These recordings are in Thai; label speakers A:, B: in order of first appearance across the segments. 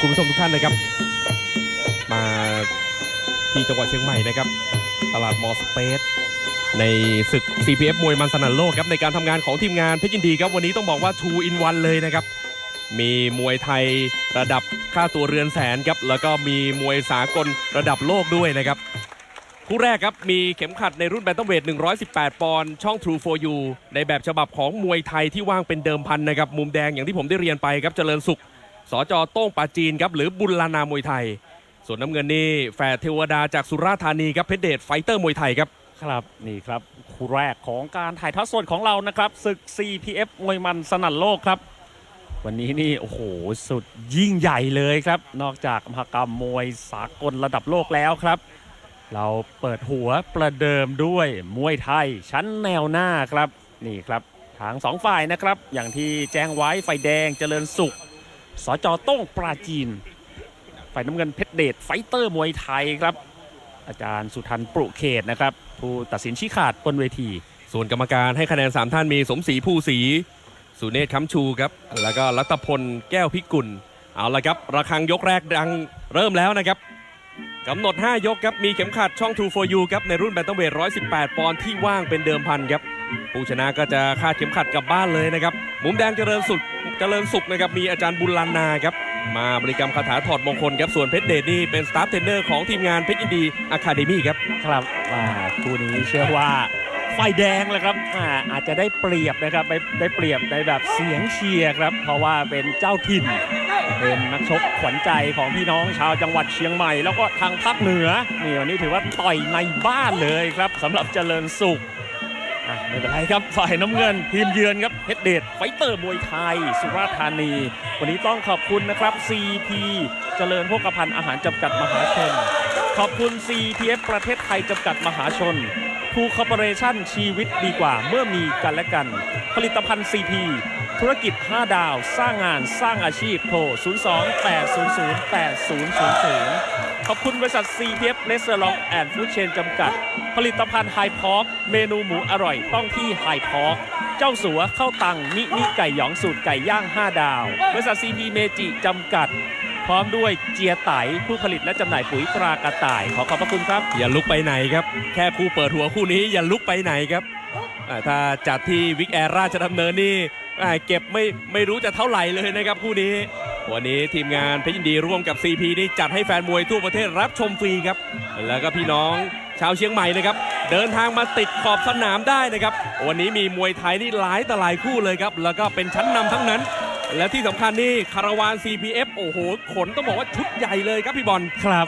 A: คุณผู้ชมทุกท่านนะครับ มาที่จังหวัดเชียงใหม่นะครับ ตลาดมอสเปซในศึก CPF มวยมันสนั่นโลกครับในการทำงานของทีมงานเพชรยินดีครับ วันนี้ต้องบอกว่า 2 in 1 เลยนะครับ มีมวยไทยระดับค่าตัวเรือนแสนครับ แล้วก็มีมวยสากลระดับโลกด้วยนะครับ คู่แรกครับ มีเข็มขัดในรุ่นแบนตัมเวท 118 ปอนด์ช่อง True for You ในแบบฉบับของมวยไทยที่ว่างเป็นเดิมพันนะครับ มุมแดงอย่างที่ผมได้เรียนไปครับเจริญสุข สจโต้งปาจีนครับหรือบุญลานามวยไทย ส่วนน้ำเงินนี่แฝดเทวดาจากสุราษฎร์ธานีครับเพชรเดชไฟเตอร์มวยไทยครับ
B: ครับนี่ครับคู่แรกของการถ่ายทอดสดของเรานะครับศึก CPF มวยมันสนั่นโลกครับ วันนี้นี่โอ้โหสุดยิ่งใหญ่เลยครับ นอกจากมหกรรมมวยสากลระดับโลกแล้วครับ เราเปิดหัวประเดิมด้วยมวยไทยชั้นแนวหน้าครับนี่ครับทางสองฝ่ายนะครับ อย่างที่แจ้งไว้ไฟแดงเจริญสุข สจโต้งปราจีน ฝ่ายน้ำเงินเพชรเดชไฟเตอร์มวยไทยครับ อาจารย์สุทันปรุเขตนะครับ ผู้ตัดสินชี้ขาดบนเวที
A: ส่วนกรรมการให้คะแนน 3 ท่านมีสมศรีผู้ศรีสุเนศค้ำชูครับ แล้วก็รัตพลแก้วพิกุล เอาละครับ ระฆังยกแรกดังเริ่มแล้วนะครับกำหนด 5 ยกครับ มีเข็มขัดช่อง True for You ครับ ในรุ่นแบนตัมเวท118 ปอนด์ที่ว่างเป็นเดิมพันครับ ผู้ชนะก็จะคาดเข็มขัดกลับบ้านเลยนะครับ มุมแดงเจริญสุด เจริญสุขนะครับมีอาจารย์บุญลันาครับมาบริกรรมคาถาถอดมงคลครับส่วนเพชรเดชนี่เป็นสตาฟเทรนเนอร์ของทีมงานเพชรยินดีอะคาเดมี่ครับ
B: ครับอ่าคู่นี้เชื่อว่าไฟแดงเลยครับอ่าอาจจะได้เปรียบนะครับได้ได้เปรียบในแบบเสียงเชียร์ครับ เพราะว่าเป็นเจ้าถิ่น เป็นนักชกขวัญใจของพี่น้องชาวจังหวัดเชียงใหม่ แล้วก็ทางภาคเหนือนี่วันนี้ถือว่าต่อยในบ้านเลยครับสำหรับเจริญสุข ไม่เป็นไรครับฝ่ายน้ำเงิน ทีมเยือนครับเพชรเดชไฟเตอร์มวยไทย สุราษฎร์ธานี วันนี้ต้องขอบคุณนะครับ CP เจริญโภคภัณฑ์อาหารจำกัดมหาชน ขอบคุณ CPF ประเทศไทยจำกัดมหาชนทูคอร์ปอเรชั่นชีวิตดีกว่าเมื่อมีกันและกัน ผลิตภัณฑ์ CP ธุรกิจ 5 ดาว สร้างงานสร้างอาชีพโทร 02-800-8000 ขอบคุณบริษัท CPF r e s t a u r a n t and Food Chain จำกัด ผลิตภัณฑ์ไฮพอกเมนูหมูอร่อยต้องที่ไฮพอกเจ้าสัวเข้าตังมินิไก่หยองสูตรไก่ย่าง 5 ดาว บริษัท CP เมจิจำกัด พร้อมด้วยเจียไตผู้ผลิตและจำหน่ายปุ๋ยตรากระต่าย ขอขอบพระคุณครับ
A: อย่าลุกไปไหนครับ แค่คู่เปิดหัวคู่นี้อย่าลุกไปไหนครับถ้าจัดที่วิกแอร์ราชดำเนินนี่เก็บไม่ไม่รู้จะเท่าไหร่เลยนะครับคู่นี้ วันนี้ทีมงานเพชรยินดีร่วมกับ CP นี่จัดให้แฟนมวยทั่วประเทศรับชมฟรีครับ แล้วก็พี่น้อง ชาวเชียงใหม่นะครับ เดินทางมาติดขอบสนามได้นะครับ วันนี้มีมวยไทยนี่หลายต่หลายคู่เลยครับ แล้วก็เป็นชั้นนำทั้งนั้น และที่สำคัญนี่คาราวาน CPF โอ้โห ขนต้องบอกว่าชุดใหญ่เลยครับพี่บอล
B: ครับ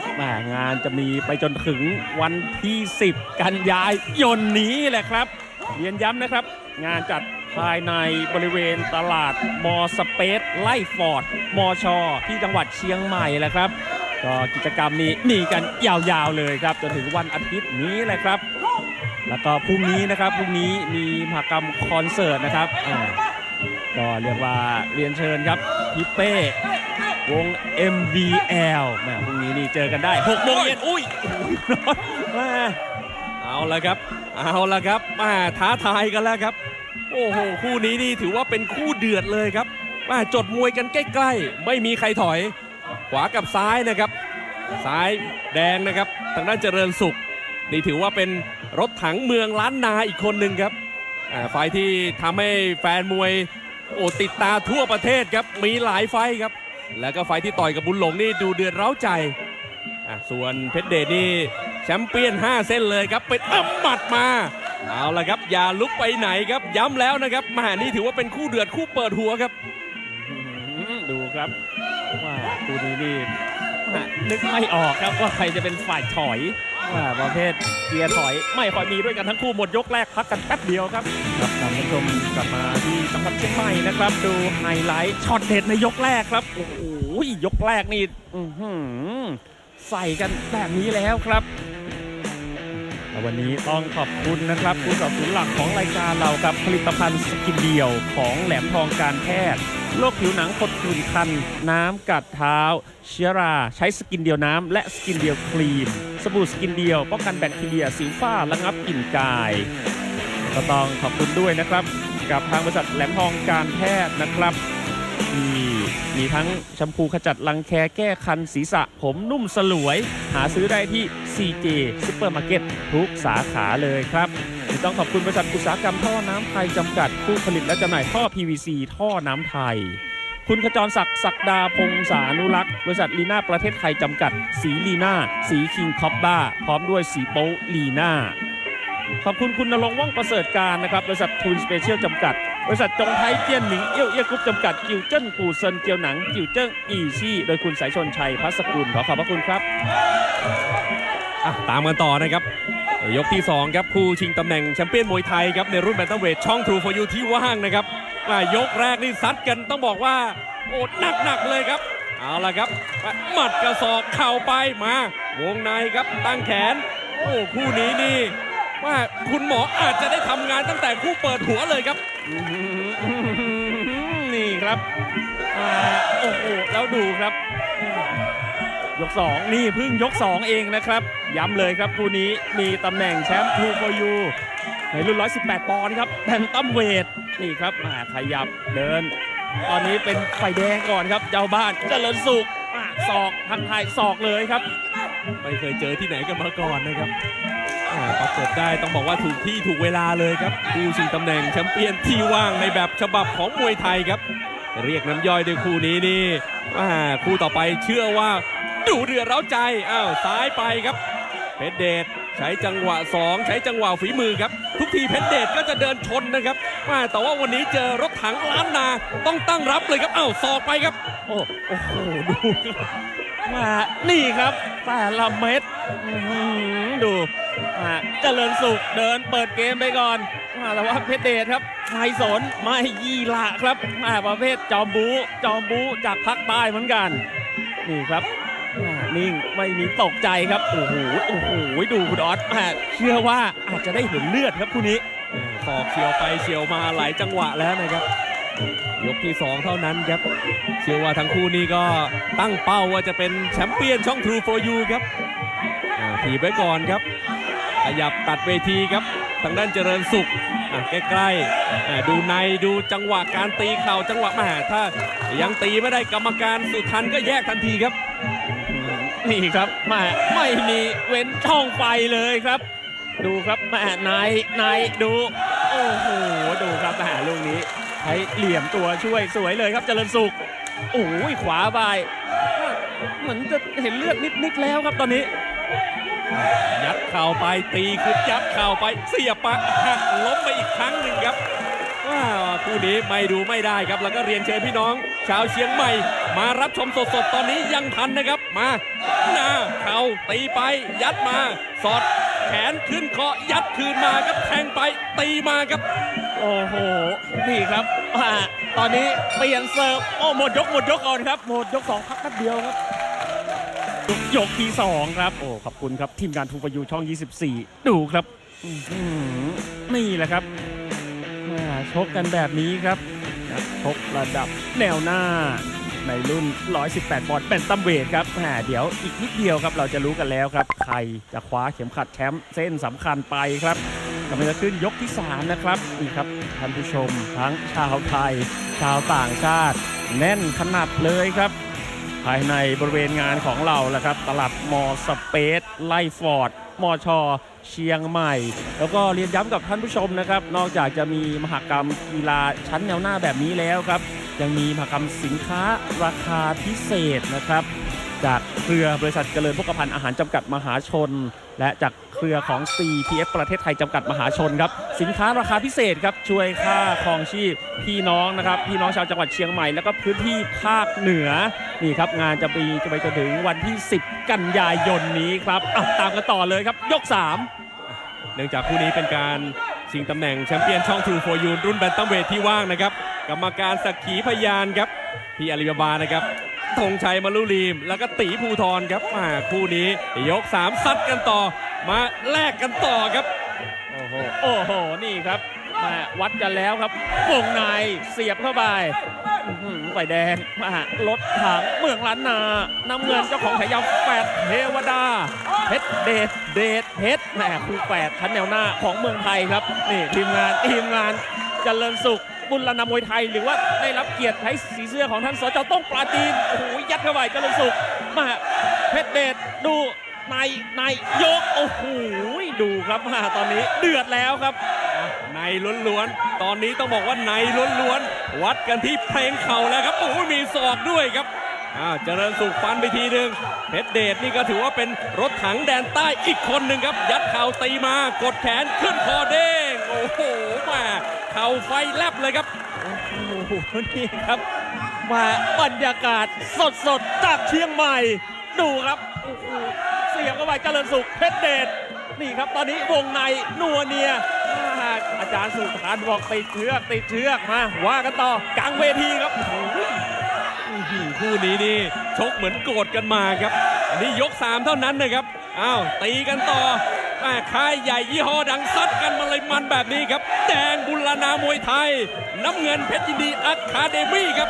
B: งานจะมีไปจนถึงวันที่ 10 กันยายนนี้แหละครับเรียนย้ำนะครับ งานจัดภายในบริเวณตลาดมอสเปซไล่ฟอร์ดมอชอที่จังหวัดเชียงใหม่แหละครับ ก็กิจกรรมนี้มีกันยาวๆเลยครับจนถึงวันอาทิตย์นี้แหละครับ แล้วก็พรุ่งนี้นะครับพรุ่งนี้มีมหกรรมคอนเสิร์ตนะครับอ่าก็เรียกว่าเรียนเชิญครับพี่เป้วง MVL แหมพรุ่งนี้นี่เจอกันได้6โมงเย็นอุ้ยร้อนแหม
A: เอาละครับ เอาละครับมาท้าทายกันแล้วครับ โอ้โหคู่นี้นี่ถือว่าเป็นคู่เดือดเลยครับมาจดมวยกันใกล้ ๆ ไม่มีใครถอย ขวากับซ้ายนะครับ ซ้ายแดงนะครับ ทางด้านเจริญสุข นี่ถือว่าเป็นรถถังเมืองล้านนาอีกคนหนึ่งครับไฟที่ทำให้แฟนมวยโอ้ติดตาทั่วประเทศครับ มีหลายไฟครับ แล้วก็ไฟที่ต่อยกับบุญหลงนี่ดูเดือดร้าใจอะส่วนเพชรเดชนี่แชมเปี้ยน 5 เส้นเลยครับ เป็นอัมหมัดมา เอาละครับ อย่าลุกไปไหนครับ ย้ำแล้วนะครับมานี่ถือว่าเป็นคู่เดือดคู่เปิดหัวครับ
B: ดูครับว่าคู่นี้นี่ นึกไม่ออกครับว่าใครจะเป็นฝ่ายถอยว่าประเภทเกียร์ถอยไม่ค่อยมีด้วยกันทั้งคู่หมดยกแรกพักกันแป๊บเดียวครับครับท่านผู้ชมกลับมาที่จังหวัดเชียงใหม่นะครับ ดูไฮไลท์ช็อตเด็ดในยกแรกครับโอ้โหยกแรกนี่อื้อหือใส่กันแบบนี้แล้วครับและวันนี้ต้องขอบคุณนะครับผู้สนับสนุนหลักของรายการเรากับผลิตภัณฑ์สกินเดียวของแหลมทองการแพทย์ โรคผิวหนังผดผื่นคัน น้ำกัดเท้า เชื้อรา ใช้สกินเดียวน้ำ และสกินเดียวครีม สบู่สกินเดียว ป้องกันแบคทีเรียสิวฝ้าระงับกลิ่นกาย ก็ต้องขอบคุณด้วยนะครับ กับทางบริษัทแหลมทองการแพทย์นะครับที่มีทั้งแชมพูขจัดรังแคแก้คันศีรษะผมนุ่มสลวย หาซื้อได้ที่ CJ Supermarket ทุกสาขาเลยครับ ต้องขอบคุณบริษัทอุตสาหกรรมท่อน้ำไทยจำกัดผู้ผลิตและจำหน่ายท่อ PVC ท่อน้ำไทย คุณขจรศักดิ์ศักดาพงษานุรักษ์บริษัทลีน่าประเทศไทยจำกัด สีลีน่า สีคิงคอปบ้า พร้อมด้วยสีโป๊ลีน่า ขอบคุณคุณนรงว่องประเสริฐการนะครับบริษัททูนสเปเชียลจำกัดบริษัทจงไทยเจียนหมิงเอี้ยวเอี้ยกรุ๊ปจำกัดกิวเจิ้นปูเซินเจียวหนังกิวเจิ้งอีชี่ โดยคุณสายชนชัยพัสกุลขอขอบพระคุณครับ
A: ตามกันต่อนะครับ ยกที่ 2 ครับ คู่ชิงตำแหน่งแชมเปี้ยนมวยไทยครับ ในรุ่นแบนตัมเวทช่อง True for You ที่ว่างนะครับอะยกแรกนี่ซัดกันต้องบอกว่าโอ้หนักๆเลยครับ เอาละครับหมัดกระสอบเข่าไปมา วงในครับตั้งแขน โอ้คู่นี้นี่ว่าคุณหมออาจจะได้ทำงานตั้งแต่คู่เปิดหัวเลยครับ
B: นี่ครับโอ้โหแล้วดูครับ ยก 2 นี่พิ่งยก 2 เองนะครับ ย้ำเลยครับคู่นี้มีตำแหน่งแชมป์ทูโฟยูในรุ่น 118 ปอนด์ครับแบนตัมเวทนี่ครับมาขยับเดิน ตอนนี้เป็นไฟแดงก่อนครับ เจ้าบ้านเจริญสุขศอกทักทายศอกเลยครับ
A: ไม่เคยเจอที่ไหนกันมาก่อนนะครับประกบได้ต้องบอกว่าถูกที่ถูกเวลาเลยครับคู่ชิงตำแหน่งแชมเปี้ยนที่ว่างในแบบฉบับของมวยไทยครับ เรียกน้ำย่อยด้วยคู่นี้นี่คู่ต่อไปเชื่อว่า ดูเดือดเร้าใจอ้าวซ้ายไปครับ เพชรเดชใช้จังหวะ 2 ใช้จังหวะฝีมือครับ ทุกทีเพชรเดชก็จะเดินชนนะครับอ่าแต่ว่าวันนี้เจอรถถังล้านนาต้องตั้งรับเลยครับอ้าวศอกไปครับ
B: โอ้โหดูมานี่ครับแต่ละเม็ดดูเจริญสุขเดินเปิดเกมไปก่อนมาแต่ว่าเพชรเดชครับไม่สนไม่ยี่ละครับมาประเภทจอมบูจอมบูจากภาคใต้เหมือนกัน นี่ครับ นิ่งไม่มีตกใจครับโอ้โหโอ้โหดูคุณออสมาเชื่อว่าอาจจะได้เห็นเลือดครับคู่นี้
A: ศอกเฉียวไปเฉียวมาหลายจังหวะแล้วนะครับยกที่ 2 เท่านั้นครับ เชื่อว่าทั้งคู่นี้ก็ตั้งเป้าว่าจะเป็นแชมเปี้ยนช่อง True for You ครับอ่าถีบไว้ก่อนครับ ขยับตัดเวทีครับ ทางด้านเจริญสุขใกล้ๆดูในดูจังหวะการตีเข่าจังหวะแมาถ้ายังตีไม่ได้กรรมการสุดทันก็แยกทันทีครับ
B: นี่ครับแม่ไม่มีเว้นช่องไฟเลยครับ ดูครับแม่นายนายดู โอ้โหดูครับแม่ลูกนี้ใช้เหลี่ยมตัวช่วยสวยเลยครับเจริญสุขโอ้ยขวาไปเหมือนจะเห็นเลือดนิดๆแล้วครับตอนนี้
A: ยัดเข่าไปตีคือยัดเข่าไปเสียบปะหักล้มไปอีกครั้งหนึ่งครับว้าวคู่นี้ไม่ดูไม่ได้ครับแล้วก็เรียนเชิญพี่น้อง ชาวเชียงใหม่ มารับชมสดๆ ตอนนี้ยังทันนะครับ มาหน้าเข่าตีไป ยัดมา สอดแขนขึ้นคอยัดคืนมาครับแทงไปตีมาครับ
B: โอ้โห นี่ครับอ่าตอนนี้เปลี่ยนเซิร์ฟโอ้หมดยกหมดยกก่อนครับ หมดยกสองพักแป๊บเดียวครับยกยกที่สองครับ โอ้ ขอบคุณครับ ทีมงานทูปยูช่อง 24 ดูครับอื้อหือนี่แหละครับอ่าชกกันแบบนี้ครับนักชกระดับแนวหน้า ในรุ่น 118 ปอนด์เป็นตัมเวทครับแหมเดี๋ยวอีกนิดเดียวครับเราจะรู้กันแล้วครับ ใครจะคว้าเข็มขัดแชมป์เส้นสำคัญไปครับกำลังจะขึ้นยกที่ 3 นะครับนี่ครับท่านผู้ชมทั้งชาวไทย ชาวต่างชาติ แน่นขนาดเลยครับ ภายในบริเวณงานของเราแหละครับ ตลาดมอสเปซไลฟอร์ดมอชอเชียงใหม่ แล้วก็เรียนย้ำกับท่านผู้ชมนะครับ นอกจากจะมีมหกรรมกีฬาชั้นแนวหน้าแบบนี้แล้วครับ ยังมีมหกรรมสินค้าราคาพิเศษนะครับ จากเครือบริษัทเจริญพกพันธ์อาหารจำกัดมหาชน และจากเครือของ CPF ประเทศไทยจำกัดมหาชนครับ สินค้าราคาพิเศษครับช่วยค่าครองชีพพี่น้องนะครับ พี่น้องชาวจังหวัดเชียงใหม่แล้วก็พื้นที่ภาคเหนือนี่ครับงานจะมีจะไปจนถึงวันที่ 10 กันยายนนี้ครับตามกันต่อเลยครับยก 3
A: เนื่องจากคู่นี้เป็นการ ชิงตำแหน่งแชมเปี้ยนช่อง True for You รุ่นแบนตัมเวทที่ว่างนะครับ กรรมการสักขีพยานครับพี่อาลีบาบานะครับธงชัยมารุลีม แล้วก็ตีภูทรครับมาคู่นี้ยก3ซัดกันต่อ มาแลกกันต่อครับ
B: โอ้โห โอ้โห นี่ครับ มาวัดกันแล้วครับวงในเสียบเข้าไปไฟแดงมารถถังเมืองล้านนาน้ำเงินเจ้าของฉายาแปดเทวดาเพชรเดชเดชเพชรแหมคู่แปดชั้นแนวหน้าของเมืองไทยครับนี่ทีมงานทีมงานเจริญสุขบุญรณมวยไทยหรือว่าได้รับเกียรติใช้สีเสื้อของท่านสจต้องปราจีนโอ้โหยัดเข้าไปเจริญสุขมาเพชรเดชดูในในยกโอ้โหดูครับมาตอนนี้เดือดแล้วครับ
A: ล้วนๆ ตอนนี้ต้องบอกว่าในล้วนๆ วัดกันที่เพลงเข่าแล้วครับ โอ้โหมีศอกด้วยครับอ่าเจริญสุขฟันไปทีหนึ่งเพชรเดชนี่ก็ถือว่าเป็นรถถังแดนใต้อีกคนหนึ่งครับ ยัดเข่าตีมากดแขนขึ้นคอเด้ง โอ้โหแมาเข่าไฟแลบเลยครับ
B: โอ้โหนี่ครับ มาบรรยากาศสดๆจากเชียงใหม่ ดูครับโอ้โหเสียบเข้าไปเจริญสุขเพชรเดชนี่ครับตอนนี้วงในนัวเนีย จารย์สุพรรณบอกติดเชือกติดเชือกมาว่ากันต่อกลางเวทีครับโอ้โห
A: อื้อหือคู่นี้นี่ชกเหมือนโกรธกันมาครับ อันนี้ยก3เท่านั้นนะครับอ้าวตีกันต่อแม่ค่ายใหญ่ยี่ห้อดังซัดกันมาเลยมันแบบนี้ครับ แดงบุรณามวยไทย น้ำเงินเพชรยินดีอะคาเดมี่ครับ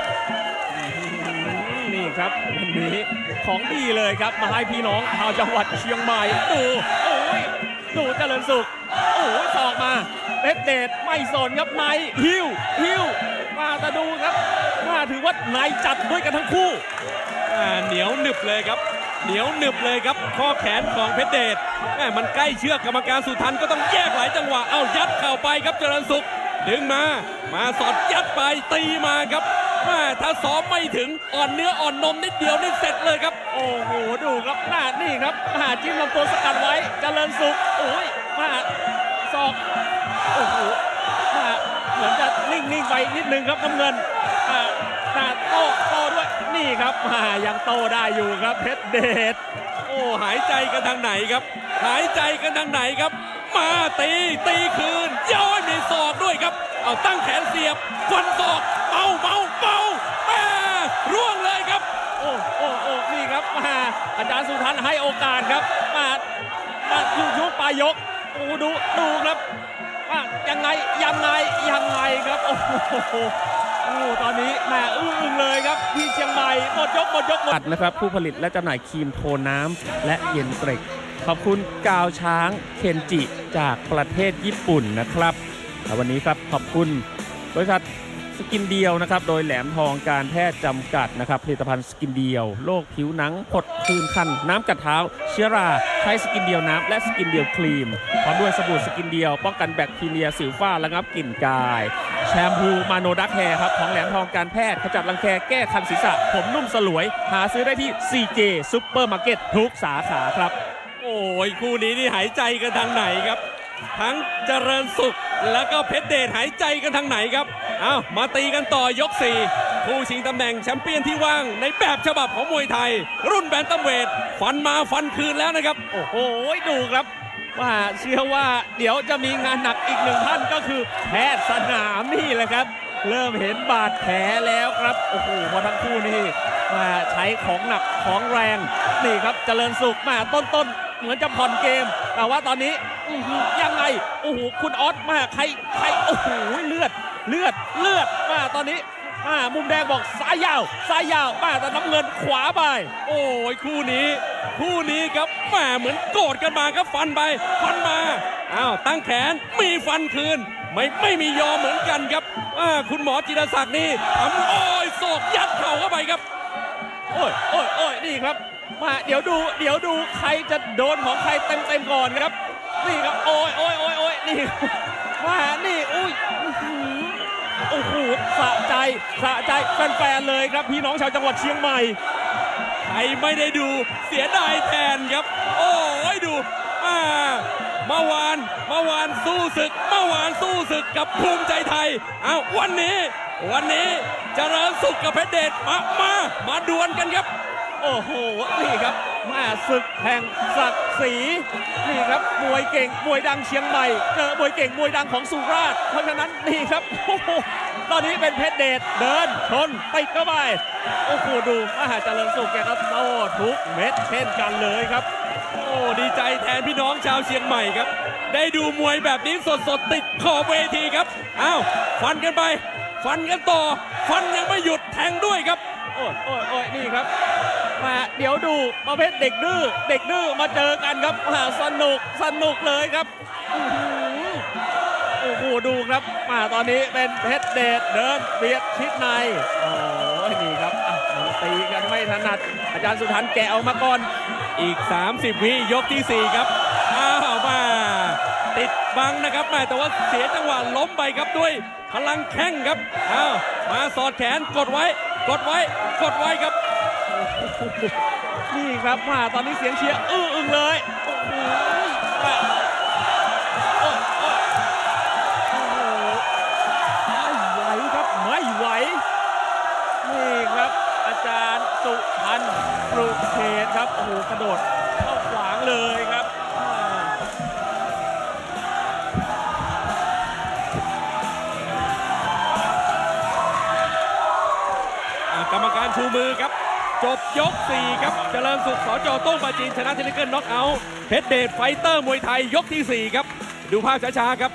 B: นี่ครับวันนี้ของดีเลยครับมาให้พี่น้องชาวจังหวัดเชียงใหม่ดูโอ้ยดูเจริญสุขโอ้ยสอกมา เพชรเดชไม่สนครับในหิวหิวมาต่ดูครับมาถือว่าในจัดด้วยกันทั้งคู่
A: อ่าเหนียวหนึบเลยครับ เหนียวหนึบเลยครับ ข้อแขนของเพชรเดชแม่มันใกล้เชือกกรรมการสุทันก็ต้องแยกหลายจังหวะเอายัดเข่าไปครับเจริญสุข ดึงมา มาสอดยัดไปตีมาครับแม่ถ้าซ้อมไม่ถึงอ่อนเนื้ออ่อนนมนิดเดียวนี่เสร็จเลยครับ
B: โอ้โหดูครับหน้านี่ครับมาจิ้มลำตัวสกัดไว้เจริญสุขโอ้ยมาศอก โอ้โหเหมือนจะนิ่งๆไปนิดนึงครับน้ำเงินอ่าโตโต้ด้วยนี่ครับมายังโตได้อยู่ครับเพชรเดช
A: โอ้หายใจกันทางไหนครับ หายใจกันทางไหนครับ มาตีตีคืนย้อยมีศอกด้วยครับ เอาตั้งแขนเสียบฟันศอกเมาเมาเมาแม่ร่วงเลยครับ
B: โอ้โอ้โอ้นี่ครับมาอาจารย์สุทันให้โอกาสครับ มามาอยู่ช่วงปลายยกโอ้ดูดูครับ ยังไงยังไงยังไงครับโอ้โหตอนนี้แหม่อื้ออึงเลยครับที่เชียงใหม่หมดยกหมดยกหมดนะครับ ผู้ผลิตและจำหน่ายครีมโทนน้ำและเย็นเกร็กขอบคุณกาวช้างเคนจิจากประเทศญี่ปุ่นนะครับวันนี้ครับขอบคุณบริษัท สกินเดียวนะครับ โดยแหลมทองการแพทย์จำกัดนะครับ ผลิตภัณฑ์สกินเดียวโรคผิวหนังผดคืนคัน น้ำกัดเท้า เชื้อราใช้สกินเดียวน้ำและสกินเดียวครีมพร้อมด้วยสบู่สกินเดียว ป้องกันแบคทีเรียสิวฝ้าระงับกลิ่นกาย แชมพูมาโนดักแฮร์ครับของแหลมทองการแพทย์ขจัดรังแคแก้คันศีรษะ ผมนุ่มสลวย หาซื้อได้ที่ CJ ซุปเปอร์มาร์เก็ตทุกสาขาครับ
A: โอ้ยคู่นี้นี่หายใจกันทางไหนครับ ทั้งเจริญสุขแล้วก็เพชรเดชหายใจกันทางไหนครับ อามาตีกันต่อยก4ผู้ชิงตำแหน่งแชมเปี้ยนที่ว่าง ในแบบฉบับของมวยไทย รุ่นแบนตัมเวทฟันมาฟันคืนแล้วนะครับ
B: โอ้โหดูครับว่าเชื่อว่าเดี๋ยวจะมีงานหนักอีกหนึ่งท่านก็คือแพทย์สนามนี่แหละครับ เริ่มเห็นบาดแผลแล้วครับโอ้โหพอทั้งคู่นี่มาใช้ของหนักของแรงนี่ครับเจริญสุขมาต้นๆเหมือนจะผ่อนเกม แต่ว่าตอนนี้ยังไงโอ้โหคุณออสมาใครใครโอ้โหเลือด เลือดเลือดมาตอนนี้อ่ามุมแดงบอกซ้ายยาวซ้ายยาวมาแต่น้ำเงินขวาไป
A: โอ้ยคู่นี้ คู่นี้ครับแหมเหมือนโกรธกันมาครับฟันไป ฟันมาอ้าวตั้งแขนมีฟันคืน ไม่ไม่มียอมเหมือนกันครับอ่าคุณหมอจิรศักดิ์นี่ทำโอ้ยโศกยัดเข่าเข้าไปครับ
B: โอ้ยโอ้ยโอ้ยนี่ครับ มาเดี๋ยวดูเดี๋ยวดูใครจะโดนของใครเต็มเต็มก่อนครับ นี่ครับโอ้ยโอ้ยโอ้ยโอ้ยนี่มานี่อุ้ย โอ้โหสะใจสะใจแฟนๆเลยครับพี่น้องชาวจังหวัดเชียงใหม่
A: ใครไม่ได้ดูเสียดายแทนครับ โอ้ยดูอ่าเมื่อวานเมื่อวานสู้ศึกเมื่อวานสู้ศึกกับภูมิใจไทยอ้าววันนี้ วันนี้เจริญสุขกับเพชรเดชมามามาดวลกันครับ
B: โอ้โหนี่ครับมาศึกแห่งศักดิ์ศรีนี่ครับมวยเก่งมวยดังเชียงใหม่เจอมวยเก่งมวยดังของสุราษฎร์เพราะฉะนั้นนี่ครับโอ้โห ตอนนี้เป็นเพชรเดชเดินชนติดเข้าไปโอ้โหดูมหาเจริญสุขแกก็โต้ทุกเม็ดเช่นกันเลยครับ
A: โอ้ดีใจแทนพี่น้องชาวเชียงใหม่ครับ ได้ดูมวยแบบนี้สดๆติดขอบเวทีครับอ้าวฟันกันไป ฟันกันต่อ ฟันยังไม่หยุดแทงด้วยครับ
B: โอ้ยโอ้ยโอ้ยนี่ครับมาเดี๋ยวดูประเภทเด็กดื้อเด็กดื้อมาเจอกันครับมาสนุกสนุกเลยครับ โอ้โหดูครับมาตอนนี้เป็นเพชรเดชเดินเบียดชิดในโอ้ยนี่ครับมันตีกันไม่ถนัด อาจารย์สุทันแกะออกมาก่อน
A: อีก 30 วิยกที่ 4 ครับ อ้าวมา ติดบังนะครับแม่แต่ว่าเสียจังหวะล้มไปครับด้วยพลังแข้งครับ อ้าวมาสอดแขนกดไว้ กดไว้ กดไว้ครับ
B: นี่ครับมาตอนนี้เสียงเชียร์อื้ออึงเลยโอ้โห ปลุกเขตครับ โอ้โห กระโดดเข้าขวางเลยครับ
A: กรรมการชูมือครับ จบยก 4 ครับ เจริญสุขสจโต้งปาจีน ชนะเทนนิเกิลน็อกเอาท์เพชรเดชไฟเตอร์มวยไทยยกที่ 4 ครับ ดูภาพช้า ๆ ครับ